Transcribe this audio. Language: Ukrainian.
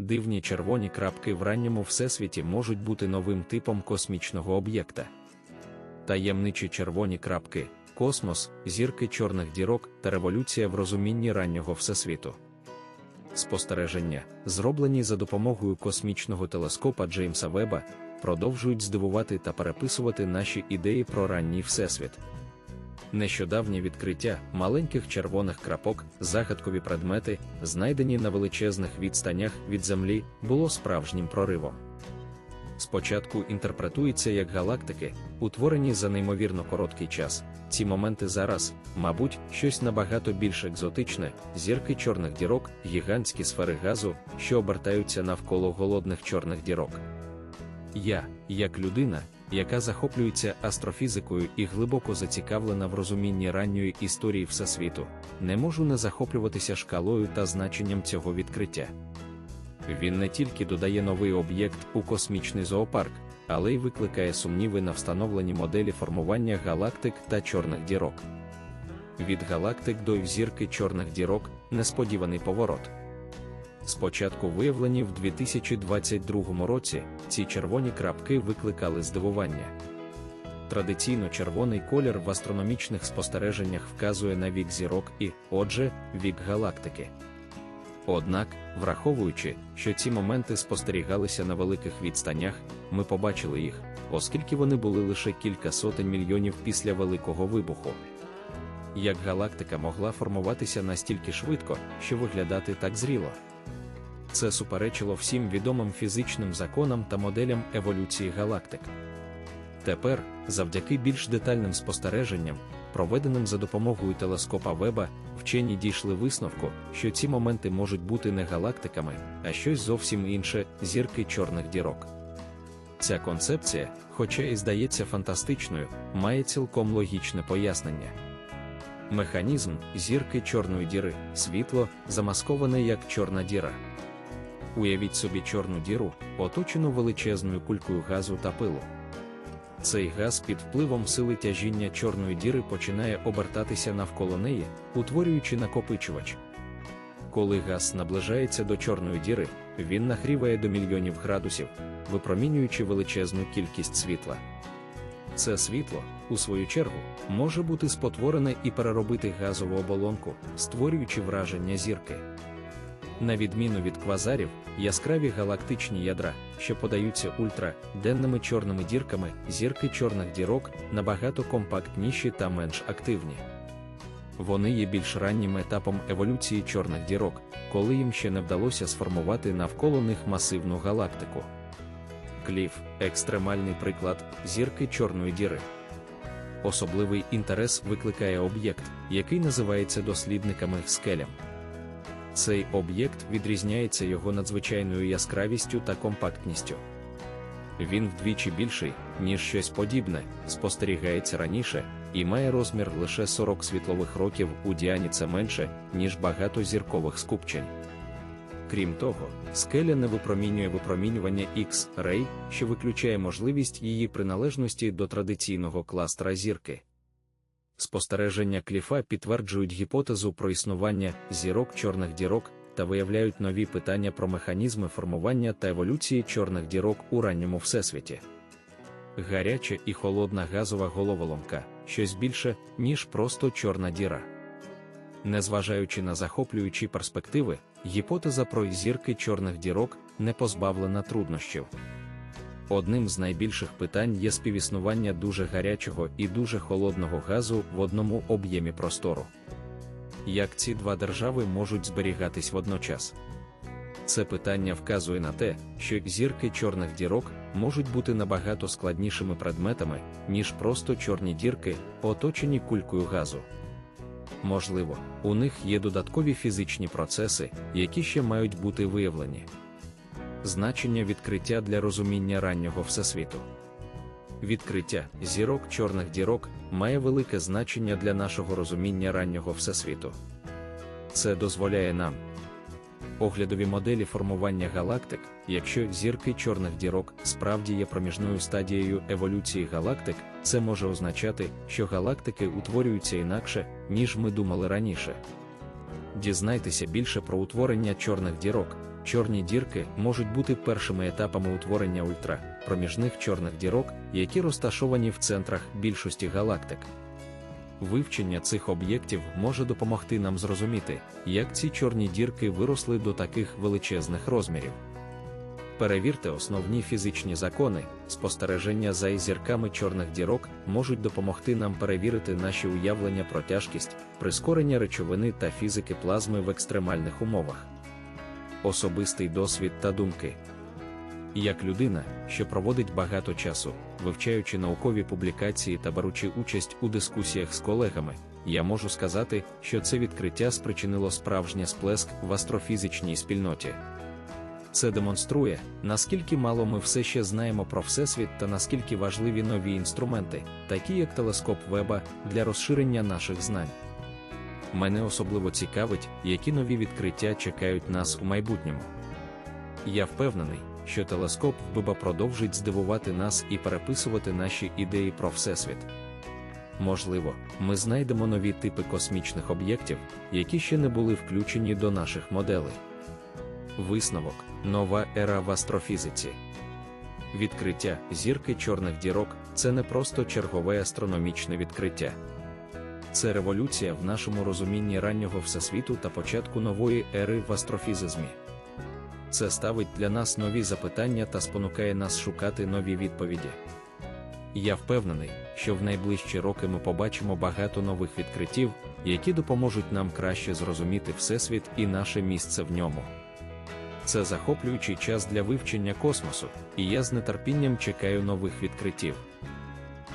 дивні червоні крапки в ранньому всесвіті можуть бути новим типом космічного об'єкта. Таємничі червоні крапки, космос, зірки чорних дірок та революція в розумінні раннього всесвіту. Спостереження, зроблені за допомогою космічного телескопа Джеймса Веба, продовжують здивувати та переписувати наші ідеї про ранній всесвіт. Нещодавнє відкриття маленьких червоних крапок, загадкові предмети, знайдені на величезних відстанях від Землі, було справжнім проривом. Спочатку інтерпретується як галактики, утворені за неймовірно короткий час. Ці моменти зараз, мабуть, щось набагато більш екзотичне, зірки чорних дірок, гігантські сфери газу, що обертаються навколо голодних чорних дірок. Я, як людина, яка захоплюється астрофізикою і глибоко зацікавлена в розумінні ранньої історії Всесвіту, не можу не захоплюватися шкалою та значенням цього відкриття. Він не тільки додає новий об'єкт у космічний зоопарк, але й викликає сумніви на встановлені моделі формування галактик та чорних дірок. Від галактик до зірки чорних дірок несподіваний поворот. Спочатку виявлені в 2022 році, ці червоні крапки викликали здивування. Традиційно червоний колір в астрономічних спостереженнях вказує на вік зірок і, отже, вік галактики. Однак, враховуючи, що ці моменти спостерігалися на великих відстанях, ми побачили їх, оскільки вони були лише кілька сотень мільйонів після Великого вибуху. Як галактика могла формуватися настільки швидко, що виглядати так зріло? Це суперечило всім відомим фізичним законам та моделям еволюції галактик. Тепер, завдяки більш детальним спостереженням, проведеним за допомогою телескопа Веба, вчені дійшли висновку, що ці моменти можуть бути не галактиками, а щось зовсім інше зірки чорних дірок. Ця концепція, хоча і здається фантастичною, має цілком логічне пояснення. Механізм зірки чорної діри, світло, замасковане як чорна діра. Уявіть собі чорну діру, оточену величезною кулькою газу та пилу. Цей газ під впливом сили тяжіння чорної діри починає обертатися навколо неї, утворюючи накопичувач. Коли газ наближається до чорної діри, він нагріває до мільйонів градусів, випромінюючи величезну кількість світла. Це світло, у свою чергу, може бути спотворене і переробити газову оболонку, створюючи враження зірки. На відміну від квазарів, яскраві галактичні ядра, що подаються ультра-денними чорними дірками, зірки чорних дірок набагато компактніші та менш активні. Вони є більш раннім етапом еволюції чорних дірок, коли їм ще не вдалося сформувати навколо них масивну галактику. Кліф екстремальний приклад зірки чорної діри. Особливий інтерес викликає об'єкт, який називається дослідниками скелям. Цей об'єкт відрізняється його надзвичайною яскравістю та компактністю. Він вдвічі більший, ніж щось подібне, спостерігається раніше, і має розмір лише 40 світлових років у діані це менше, ніж багато зіркових скупчень. Крім того, скеля не випромінює випромінювання X-ray, що виключає можливість її приналежності до традиційного кластера зірки. Спостереження кліфа підтверджують гіпотезу про існування зірок чорних дірок та виявляють нові питання про механізми формування та еволюції чорних дірок у ранньому всесвіті. Гаряча і холодна газова головоломка щось більше, ніж просто чорна діра. Незважаючи на захоплюючі перспективи, гіпотеза про зірки чорних дірок не позбавлена труднощів. Одним з найбільших питань є співіснування дуже гарячого і дуже холодного газу в одному об'ємі простору. Як ці два держави можуть зберігатись водночас? Це питання вказує на те, що зірки чорних дірок можуть бути набагато складнішими предметами, ніж просто чорні дірки, оточені кулькою газу. Можливо, у них є додаткові фізичні процеси, які ще мають бути виявлені значення відкриття для розуміння раннього всесвіту. Відкриття зірок чорних дірок має велике значення для нашого розуміння раннього всесвіту. Це дозволяє нам оглядові моделі формування галактик, якщо зірки чорних дірок справді є проміжною стадією еволюції галактик, це може означати, що галактики утворюються інакше, ніж ми думали раніше. Дізнайтеся більше про утворення чорних дірок, Чорні дірки можуть бути першими етапами утворення ультрапроміжних чорних дірок, які розташовані в центрах більшості галактик. Вивчення цих об'єктів може допомогти нам зрозуміти, як ці чорні дірки виросли до таких величезних розмірів. Перевірте основні фізичні закони, спостереження за зірками чорних дірок можуть допомогти нам перевірити наші уявлення про тяжкість, прискорення речовини та фізики плазми в екстремальних умовах. Особистий досвід та думки. Як людина, що проводить багато часу, вивчаючи наукові публікації та беручи участь у дискусіях з колегами, я можу сказати, що це відкриття спричинило справжній сплеск в астрофізичній спільноті. Це демонструє, наскільки мало ми все ще знаємо про Всесвіт та наскільки важливі нові інструменти, такі як телескоп Веба, для розширення наших знань. Мене особливо цікавить, які нові відкриття чекають нас у майбутньому. Я впевнений, що телескоп Веба продовжить здивувати нас і переписувати наші ідеї про Всесвіт. Можливо, ми знайдемо нові типи космічних об'єктів, які ще не були включені до наших моделей. Висновок нова ера в астрофізиці. Відкриття зірки чорних дірок це не просто чергове астрономічне відкриття. Це революція в нашому розумінні раннього всесвіту та початку нової ери в астрофізизмі. Це ставить для нас нові запитання та спонукає нас шукати нові відповіді. Я впевнений, що в найближчі роки ми побачимо багато нових відкриттів, які допоможуть нам краще зрозуміти Всесвіт і наше місце в ньому. Це захоплюючий час для вивчення космосу, і я з нетерпінням чекаю нових відкриттів.